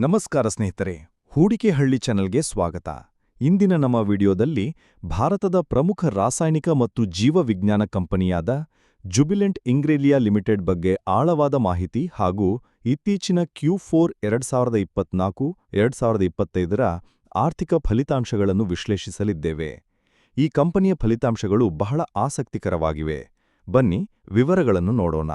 ನಮಸ್ಕಾರ ಸ್ನೇಹಿತರೆ ಹೂಡಿಕೆ ಹಳ್ಳಿ ಚಾನೆಲ್ಗೆ ಸ್ವಾಗತ. ಇಂದಿನ ನಮ್ಮ ವಿಡಿಯೋದಲ್ಲಿ ಭಾರತದ ಪ್ರಮುಖ ರಾಸಾಯನಿಕ ಮತ್ತು ಜೀವವಿಜ್ಞಾನ ಕಂಪನಿಯಾದ ಜುಬಿಲೆಂಟ್ ಇಂಗ್ರೇಲಿಯಾ ಲಿಮಿಟೆಡ್ ಬಗ್ಗೆ ಆಳವಾದ ಮಾಹಿತಿ ಹಾಗೂ ಇತ್ತೀಚಿನ ಕ್ಯೂ ಫೋರ್ ಎರಡ್ ಸಾವಿರದ ಇಪ್ಪತ್ನಾಲ್ಕು, ಎರಡ್ ಸಾವಿರದ ಇಪ್ಪತ್ತೈದರ ಆರ್ಥಿಕ ಫಲಿತಾಂಶಗಳನ್ನು ವಿಶ್ಲೇಷಿಸಲಿದ್ದೇವೆ. ಈ ಕಂಪನಿಯ ಫಲಿತಾಂಶಗಳು ಬಹಳ ಆಸಕ್ತಿಕರವಾಗಿವೆ. ಬನ್ನಿ ವಿವರಗಳನ್ನು ನೋಡೋಣ.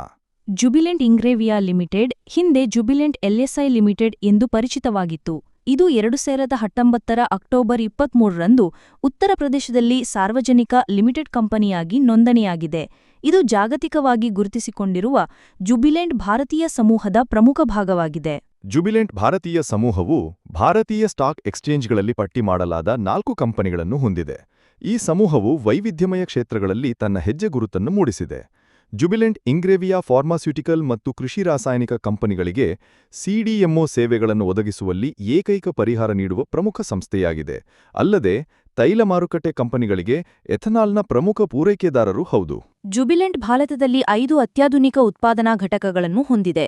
ಜುಬಿಲೆಂಟ್ ಇಂಗ್ರೇವಿಯಾ ಲಿಮಿಟೆಡ್, ಹಿಂದೆ ಜುಬಿಲೆಂಟ್ ಎಲ್ಎಸ್ಐ ಲಿಮಿಟೆಡ್ ಎಂದು ಪರಿಚಿತವಾಗಿತ್ತು. ಇದು ಎರಡು ಸಾವಿರದ ಹತ್ತೊಂಬತ್ತರ ಅಕ್ಟೋಬರ್ ಇಪ್ಪತ್ಮೂರರಂದು ಉತ್ತರ ಪ್ರದೇಶದಲ್ಲಿ ಸಾರ್ವಜನಿಕ ಲಿಮಿಟೆಡ್ ಕಂಪನಿಯಾಗಿ ನೋಂದಣಿಯಾಗಿದೆ. ಇದು ಜಾಗತಿಕವಾಗಿ ಗುರುತಿಸಿಕೊಂಡಿರುವ ಜುಬಿಲೆಂಟ್ ಭಾರತೀಯ ಸಮೂಹದ ಪ್ರಮುಖ ಭಾಗವಾಗಿದೆ. ಜುಬಿಲೆಂಟ್ ಭಾರತೀಯ ಸಮೂಹವು ಭಾರತೀಯ ಸ್ಟಾಕ್ ಎಕ್ಸ್ಚೇಂಜ್ಗಳಲ್ಲಿ ಪಟ್ಟಿ ಮಾಡಲಾದ ನಾಲ್ಕು ಕಂಪನಿಗಳನ್ನು ಹೊಂದಿದೆ. ಈ ಸಮೂಹವು ವೈವಿಧ್ಯಮಯ ಕ್ಷೇತ್ರಗಳಲ್ಲಿ ತನ್ನ ಹೆಜ್ಜೆ ಗುರುತನ್ನು ಮೂಡಿಸಿದೆ. ಜುಬಿಲೆಂಟ್ ಇಂಗ್ರೇವಿಯಾ ಫಾರ್ಮಾಸ್ಯೂಟಿಕಲ್ ಮತ್ತು ಕೃಷಿ ರಾಸಾಯನಿಕ ಕಂಪನಿಗಳಿಗೆ ಸಿಡಿಎಂಒ ಸೇವೆಗಳನ್ನು ಒದಗಿಸುವಲ್ಲಿ ಏಕೈಕ ಪರಿಹಾರ ನೀಡುವ ಪ್ರಮುಖ ಸಂಸ್ಥೆಯಾಗಿದೆ. ಅಲ್ಲದೆ, ತೈಲ ಮಾರುಕಟ್ಟೆ ಕಂಪನಿಗಳಿಗೆ ಎಥನಾಲ್ನ ಪ್ರಮುಖ ಪೂರೈಕೆದಾರರು ಹೌದು. ಜುಬಿಲೆಂಟ್ ಭಾರತದಲ್ಲಿ ಐದು ಅತ್ಯಾಧುನಿಕ ಉತ್ಪಾದನಾ ಘಟಕಗಳನ್ನು ಹೊಂದಿದೆ.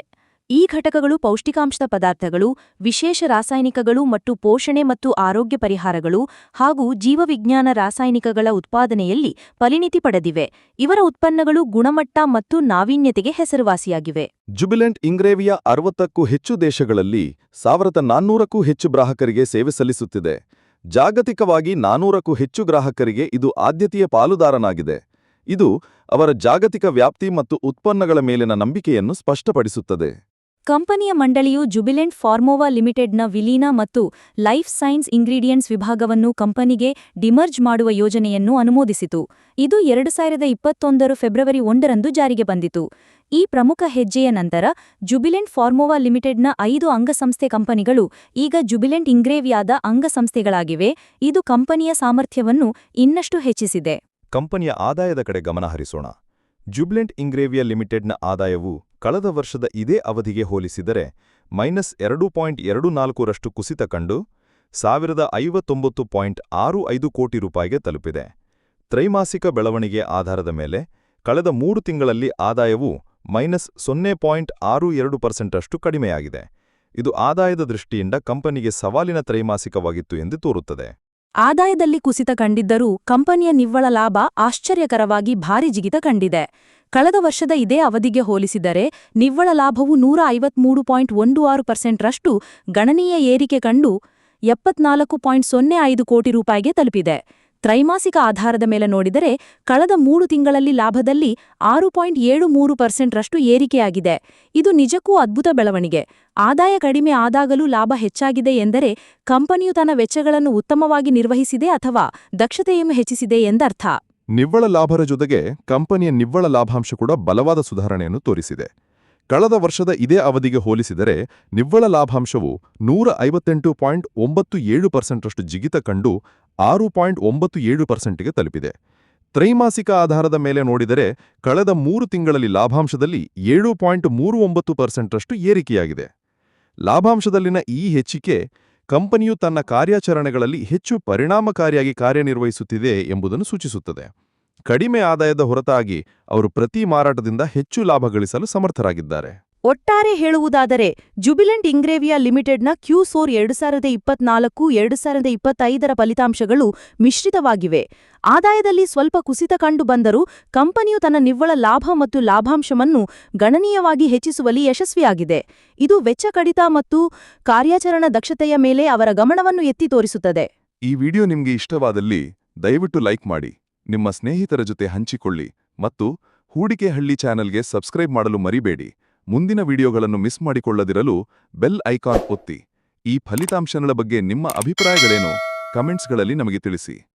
ಈ ಘಟಕಗಳು ಪೌಷ್ಟಿಕಾಂಶದ ಪದಾರ್ಥಗಳು, ವಿಶೇಷ ರಾಸಾಯನಿಕಗಳು ಮತ್ತು ಪೋಷಣೆ ಮತ್ತು ಆರೋಗ್ಯ ಪರಿಹಾರಗಳು ಹಾಗೂ ಜೀವವಿಜ್ಞಾನ ರಾಸಾಯನಿಕಗಳ ಉತ್ಪಾದನೆಯಲ್ಲಿ ಪರಿಣಿತಿ ಪಡೆದಿವೆ. ಇವರ ಉತ್ಪನ್ನಗಳು ಗುಣಮಟ್ಟ ಮತ್ತು ನಾವೀನ್ಯತೆಗೆ ಹೆಸರುವಾಸಿಯಾಗಿವೆ. ಜುಬಿಲೆಂಟ್ ಇಂಗ್ರೇವಿಯ ಅರವತ್ತಕ್ಕೂ ಹೆಚ್ಚು ದೇಶಗಳಲ್ಲಿ ಸಾವಿರದ ನಾನ್ನೂರಕ್ಕೂ ಹೆಚ್ಚು ಗ್ರಾಹಕರಿಗೆ ಸೇವೆ ಸಲ್ಲಿಸುತ್ತಿದೆ. ಜಾಗತಿಕವಾಗಿ ನಾನೂರಕ್ಕೂ ಹೆಚ್ಚು ಗ್ರಾಹಕರಿಗೆ ಇದು ಆದ್ಯತೆಯ ಪಾಲುದಾರನಾಗಿದೆ. ಇದು ಅವರ ಜಾಗತಿಕ ವ್ಯಾಪ್ತಿ ಮತ್ತು ಉತ್ಪನ್ನಗಳ ಮೇಲಿನ ನಂಬಿಕೆಯನ್ನು ಸ್ಪಷ್ಟಪಡಿಸುತ್ತದೆ. ಕಂಪನಿಯ ಮಂಡಳಿಯು ಜುಬಿಲೆಂಟ್ ಫಾರ್ಮೋವಾ ಲಿಮಿಟೆಡ್ನ ವಿಲೀನ ಮತ್ತು ಲೈಫ್ ಸೈನ್ಸ್ ಇಂಗ್ರೀಡಿಯೆಂಟ್ಸ್ ವಿಭಾಗವನ್ನು ಕಂಪನಿಗೆ ಡಿಮರ್ಜ್ ಮಾಡುವ ಯೋಜನೆಯನ್ನು ಅನುಮೋದಿಸಿತು. ಇದು ಎರಡು ಸಾವಿರದ ಇಪ್ಪತ್ತೊಂದರ ಫೆಬ್ರವರಿ ಒಂದರಂದು ಜಾರಿಗೆ ಬಂದಿತು. ಈ ಪ್ರಮುಖ ಹೆಜ್ಜೆಯ ನಂತರ ಜುಬಿಲೆಂಟ್ ಫಾರ್ಮೋವಾ ಲಿಮಿಟೆಡ್ನ ಐದು ಅಂಗಸಂಸ್ಥೆ ಕಂಪನಿಗಳು ಈಗ ಜುಬಿಲೆಂಟ್ ಇಂಗ್ರೇವಿಯಾದ ಅಂಗಸಂಸ್ಥೆಗಳಾಗಿವೆ. ಇದು ಕಂಪನಿಯ ಸಾಮರ್ಥ್ಯವನ್ನು ಇನ್ನಷ್ಟು ಹೆಚ್ಚಿಸಿದೆ. ಕಂಪನಿಯ ಆದಾಯದ ಕಡೆ ಗಮನ ಹರಿಸೋಣ. ಜುಬ್ಲೆಂಟ್ ಇಂಗ್ರೇವಿಯಾ ಲಿಮಿಟೆಡ್ನ ಆದಾಯವು ಕಳೆದ ವರ್ಷದ ಇದೇ ಅವಧಿಗೆ ಹೋಲಿಸಿದರೆ ಮೈನಸ್ ಎರಡು ಪಾಯಿಂಟ್ ಎರಡು ನಾಲ್ಕರಷ್ಟು ಕುಸಿತ ಕಂಡು ಸಾವಿರದ ಐವತ್ತೊಂಬತ್ತು ಪಾಯಿಂಟ್ ಆರು ಐದು ಕೋಟಿ ರೂಪಾಯಿಗೆ ತಲುಪಿದೆ. ತ್ರೈಮಾಸಿಕ ಬೆಳವಣಿಗೆ ಆಧಾರದ ಮೇಲೆ ಕಳೆದ ಮೂರು ತಿಂಗಳಲ್ಲಿ ಆದಾಯವು ಮೈನಸ್ ಸೊನ್ನೆ ಪಾಯಿಂಟ್ ಆರು ಎರಡು ಪರ್ಸೆಂಟಷ್ಟು ಕಡಿಮೆಯಾಗಿದೆ. ಇದು ಆದಾಯದ ದೃಷ್ಟಿಯಿಂದ ಕಂಪನಿಗೆ ಸವಾಲಿನ ತ್ರೈಮಾಸಿಕವಾಗಿತ್ತು ಎಂದು ತೋರುತ್ತದೆ. ಆದಾಯದಲ್ಲಿ ಕುಸಿತ ಕಂಡಿದ್ದರೂ ಕಂಪನಿಯ ನಿವ್ವಳ ಲಾಭ ಆಶ್ಚರ್ಯಕರವಾಗಿ ಭಾರಿ ಜಿಗಿತ ಕಂಡಿದೆ. ಕಳೆದ ವರ್ಷದ ಇದೇ ಅವಧಿಗೆ ಹೋಲಿಸಿದರೆ ನಿವ್ವಳ ಲಾಭವು ನೂರ ಐವತ್ಮೂರು ಪಾಯಿಂಟ್ ಒಂದು ಆರು ಪರ್ಸೆಂಟ್ರಷ್ಟು ಗಣನೀಯ ಏರಿಕೆ ಕಂಡು ಎಪ್ಪತ್ನಾಲ್ಕು ಪಾಯಿಂಟ್ ಸೊನ್ನೆ ಐದು ಕೋಟಿ ರೂಪಾಯಿಗೆ ತಲುಪಿದೆ. ತ್ರೈಮಾಸಿಕ ಆಧಾರದ ಮೇಲೆ ನೋಡಿದರೆ ಕಳೆದ ಮೂರು ತಿಂಗಳಲ್ಲಿ ಲಾಭದಲ್ಲಿ ಆರು ಪಾಯಿಂಟ್ ಏಳು ಮೂರು ಪರ್ಸೆಂಟ್ರಷ್ಟು ಏರಿಕೆಯಾಗಿದೆ. ಇದು ನಿಜಕ್ಕೂ ಅದ್ಭುತ ಬೆಳವಣಿಗೆ. ಆದಾಯ ಕಡಿಮೆ ಆದಾಗಲೂ ಲಾಭ ಹೆಚ್ಚಾಗಿದೆ ಎಂದರೆ ಕಂಪನಿಯು ತನ್ನ ವೆಚ್ಚಗಳನ್ನು ಉತ್ತಮವಾಗಿ ನಿರ್ವಹಿಸಿದೆ ಅಥವಾ ದಕ್ಷತೆಯನ್ನು ಹೆಚ್ಚಿಸಿದೆ ಎಂದರ್ಥ. ನಿವ್ವಳ ಲಾಭರ ಜೊತೆಗೆ ಕಂಪನಿಯ ನಿವ್ವಳ ಲಾಭಾಂಶ ಕೂಡ ಬಲವಾದ ಸುಧಾರಣೆಯನ್ನು ತೋರಿಸಿದೆ. ಕಳೆದ ವರ್ಷದ ಇದೇ ಅವಧಿಗೆ ಹೋಲಿಸಿದರೆ ನಿವ್ವಳ ಲಾಭಾಂಶವು ನೂರ ಐವತ್ತೆಂಟು ಪಾಯಿಂಟ್ ಒಂಬತ್ತು ಏಳು ಪರ್ಸೆಂಟಷ್ಟು ಜಿಗಿತ ಕಂಡು ಆರು ಪಾಯಿಂಟ್ ಒಂಬತ್ತು ಏಳು ಪರ್ಸೆಂಟ್ಗೆ ತಲುಪಿದೆ. ತ್ರೈಮಾಸಿಕ ಆಧಾರದ ಮೇಲೆ ನೋಡಿದರೆ ಕಳೆದ ಮೂರು ತಿಂಗಳಲ್ಲಿ ಲಾಭಾಂಶದಲ್ಲಿ ಏಳು ಪಾಯಿಂಟ್ ಮೂರು ಒಂಬತ್ತು ಪರ್ಸೆಂಟ್ರಷ್ಟು ಏರಿಕೆಯಾಗಿದೆ. ಲಾಭಾಂಶದಲ್ಲಿನ ಈ ಹೆಚ್ಚಿಕೆ ಕಂಪನಿಯು ತನ್ನ ಕಾರ್ಯಾಚರಣೆಗಳಲ್ಲಿ ಹೆಚ್ಚು ಪರಿಣಾಮಕಾರಿಯಾಗಿ ಕಾರ್ಯನಿರ್ವಹಿಸುತ್ತಿದೆ ಎಂಬುದನ್ನು ಸೂಚಿಸುತ್ತದೆ. ಕಡಿಮೆ ಆದಾಯದ ಹೊರತಾಗಿ ಅವರು ಪ್ರತಿ ಮಾರಾಟದಿಂದ ಹೆಚ್ಚು ಲಾಭ ಗಳಿಸಲು ಸಮರ್ಥರಾಗಿದ್ದಾರೆ. ಒಟ್ಟಾರೆ ಹೇಳುವುದಾದರೆ, ಜುಬಿಲೆಂಟ್ ಇಂಗ್ರೇವಿಯಾ ಲಿಮಿಟೆಡ್ನ ಕ್ಯೂ ಸೋರ್ ಎರಡು ಸಾವಿರದ ಇಪ್ಪತ್ನಾಲ್ಕು, ಎರಡು ಸಾವಿರದ ಇಪ್ಪತ್ತೈದರ ಫಲಿತಾಂಶಗಳು ಮಿಶ್ರಿತವಾಗಿವೆ. ಆದಾಯದಲ್ಲಿ ಸ್ವಲ್ಪ ಕುಸಿತ ಕಂಡುಬಂದರೂ ಕಂಪನಿಯು ತನ್ನ ನಿವ್ವಳ ಲಾಭ ಮತ್ತು ಲಾಭಾಂಶವನ್ನು ಗಣನೀಯವಾಗಿ ಹೆಚ್ಚಿಸುವಲ್ಲಿ ಯಶಸ್ವಿಯಾಗಿದೆ. ಇದು ವೆಚ್ಚ ಕಡಿತ ಮತ್ತು ಕಾರ್ಯಾಚರಣಾ ದಕ್ಷತೆಯ ಮೇಲೆ ಅವರ ಗಮನವನ್ನು ಎತ್ತಿ ತೋರಿಸುತ್ತದೆ. ಈ ವಿಡಿಯೋ ನಿಮಗೆ ಇಷ್ಟವಾದಲ್ಲಿ ದಯವಿಟ್ಟು ಲೈಕ್ ಮಾಡಿ, ನಿಮ್ಮ ಸ್ನೇಹಿತರ ಜೊತೆ ಹಂಚಿಕೊಳ್ಳಿ ಮತ್ತು ಹೂಡಿಕೆ ಹಳ್ಳಿ ಚಾನೆಲ್ಗೆ ಸಬ್ಸ್ಕ್ರೈಬ್ ಮಾಡಲು ಮರಿಬೇಡಿ. ಮುಂದಿನ ವಿಡಿಯೋಗಳನ್ನು ಮಿಸ್ ಮಾಡಿಕೊಳ್ಳದಿರಲು ಬೆಲ್ ಐಕಾನ್ ಒತ್ತಿ. ಈ ಫಲಿತಾಂಶಗಳ ಬಗ್ಗೆ ನಿಮ್ಮ ಅಭಿಪ್ರಾಯಗಳೇನು? ಕಮೆಂಟ್ಸ್ಗಳಲ್ಲಿ ನಮಗೆ ತಿಳಿಸಿ.